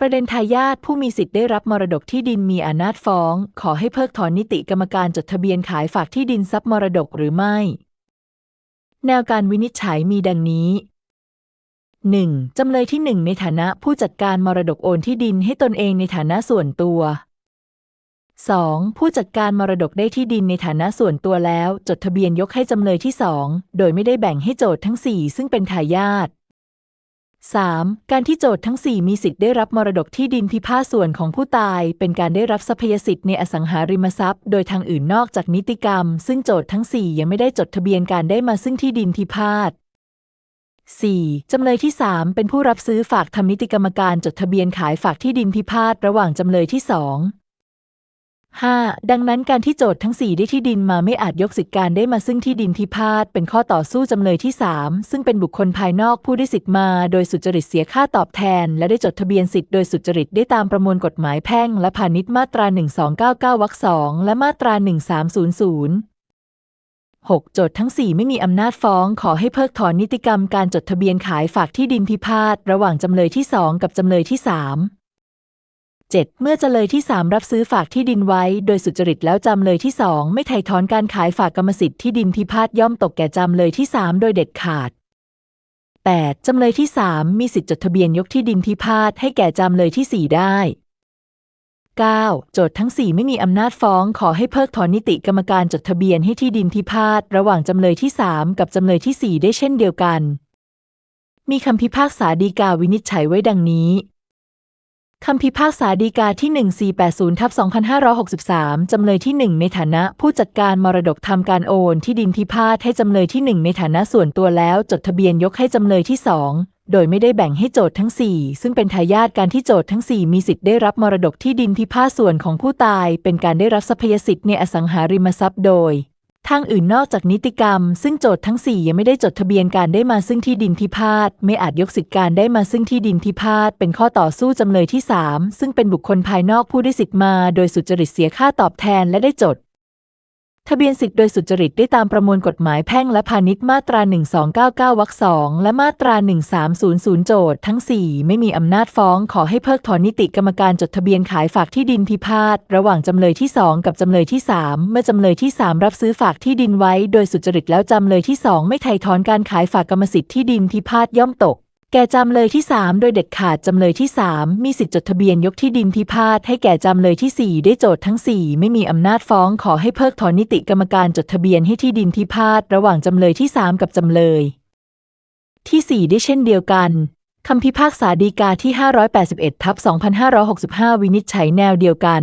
ประเด็นทายาทผู้มีสิทธิ์ได้รับมรดกที่ดินมีอำนาจฟ้อง ขอให้เพิกถอนนิติกรรมการจดทะเบียนขายฝากที่ดินทรัพย์มรดกหรือไม่ แนวการวินิจฉัยมีดังนี้ 1. จำเลยที่ 1 ในฐานะผู้จัดการมรดกโอนที่ดินให้ตนเองในฐานะส่วนตัว 2. ผู้จัดการมรดกได้ที่ดินในฐานะส่วนตัวแล้ว จดทะเบียนยกให้จำเลยที่ 2 โดยไม่ได้แบ่งให้โจทย์ทั้ง 4 ซึ่งเป็นทายาท 3. การที่โจทย์ทั้ง 4 มีสิทธิ์ได้รับมรดกที่ดินพิพาทส่วนของผู้ตาย เป็นการได้รับทรัพยสิทธิ์ในอสังหาริมทรัพย์ โดยทางอื่นนอกจากนิติกรรม ซึ่งโจทย์ทั้ง 4 ยังไม่ได้จดทะเบียนการได้มาซึ่งที่ดินพิพาท 4. จำเลยที่ 3 เป็นผู้รับซื้อฝากทำนิติกรรมการจดทะเบียนขายฝากที่ดินพิพาทระหว่างจำเลยที่ 2 5. ดังนั้นการที่โจทย์ทั้ง 4 ได้ที่ดินมาไม่อาจยกสิทธิการได้มาซึ่งที่ดินพิพาทเป็นข้อต่อสู้จำเลยที่ 3 ซึ่งเป็นบุคคลภายนอกผู้ได้สิทธิ์มา โดยสุจริตเสียค่าตอบแทน และได้จดทะเบียนสิทธิ์โดยสุจริตได้ตามประมวลกฎหมายแพ่งและพาณิชย์มาตรา 1299วรรค2และมาตรา 1300 6. โจทย์ทั้ง 4 ไม่มีอำนาจฟ้องขอให้เพิกถอนนิติกรรมการจดทะเบียนขายฝากที่ดินพิพาทระหว่างจำเลยที่ 2 กับจำเลยที่ 3 7. เมื่อจำเลยที่ 3 รับซื้อฝากที่ดินไว้ โดยสุจริตแล้วจำเลยที่ 2 ไม่ไถ่ถอนการขายฝากกรรมสิทธิ์ที่ดินพิพาทย่อมตกแก่จำเลยที่ 3 โดยเด็ดขาด 8. จำเลยที่ 3 มีสิทธิจดทะเบียนยกที่ดินพิพาทให้แก่จำเลยที่ 4 ได้ 9. โจทย์ทั้ง 4 ไม่มีอำนาจฟ้องขอให้เพิกถอนนิติกรรมการจดทะเบียนให้ที่ดินพิพาทระหว่างจำเลยที่ 3 กับจำเลยที่ 4 ได้เช่นเดียวกัน มีคำพิพากษาฎีกาวินิจฉัยไว้ดังนี้ คำพิพากษาฎีกาที่ 1480ทับ2563 จำเลยที่ 1 ในฐานะผู้จัดการมรดกทำการโอนที่ดินพิพาทให้จำเลยที่ 1 ในฐานะส่วนตัวแล้ว จดทะเบียนยกให้จำเลยที่ 2 โดยไม่ได้แบ่งให้โจทย์ทั้ง 4 ซึ่งเป็นทายาทการที่โจทย์ทั้ง 4 มีสิทธิ์ได้รับมรดกที่ดินพิพาทส่วนของผู้ตาย เป็นการได้รับทรัพยสิทธิ์ในอสังหาริมทรัพย์โดย ทางอื่นนอกจากนิติกรรม ซึ่งโจทย์ทั้ง 4 ยังไม่ได้จดทะเบียนการได้มาซึ่งที่ดินพิพาทไม่อาจยกสิทธิการได้มาซึ่งที่ดินพิพาทเป็นข้อต่อสู้จำเลยที่ 3 ซึ่งเป็นบุคคลภายนอกผู้ได้สิทธิ์มา โดยสุจริตเสียค่าตอบแทนและได้จด ทะเบียนสิทธิ์โดยสุจริตได้ตามประมวลกฎหมายแพ่งและพาณิชย์มาตรา 1299 วรรค2และมาตรา 1300 โจทย์ทั้ง 4 ไม่มีอำนาจฟ้องขอให้เพิกถอนนิติกรรมการจดทะเบียนขายฝากที่ดินพิพาทระหว่างจำเลยที่ 2 กับจำเลยที่ 3 เมื่อจำเลยที่ 3 รับซื้อฝากที่ดินไว้ โดยสุจริตแล้วจำเลยที่ 2 ไม่ไถ่ถอนการขายฝากกรรมสิทธิ์ที่ดินพิพาทย่อมตก แก่จำเลยที่ 3 โดยเด็ดขาดจำเลยที่ 3 มีสิทธิจดทะเบียนยกที่ดินพิพาทให้แก่จำเลยที่ 4 ได้โจทย์ทั้ง 4 ไม่มีอำนาจฟ้องขอให้เพิกถอนนิติกรรมการจดทะเบียนให้ที่ดินพิพาทระหว่างจำเลยที่ 3 กับจำเลย ที่ 4 ได้เช่นเดียวกันคำพิพากษาฎีกาที่ 581ทับ2565 วินิจฉัยแนวเดียวกัน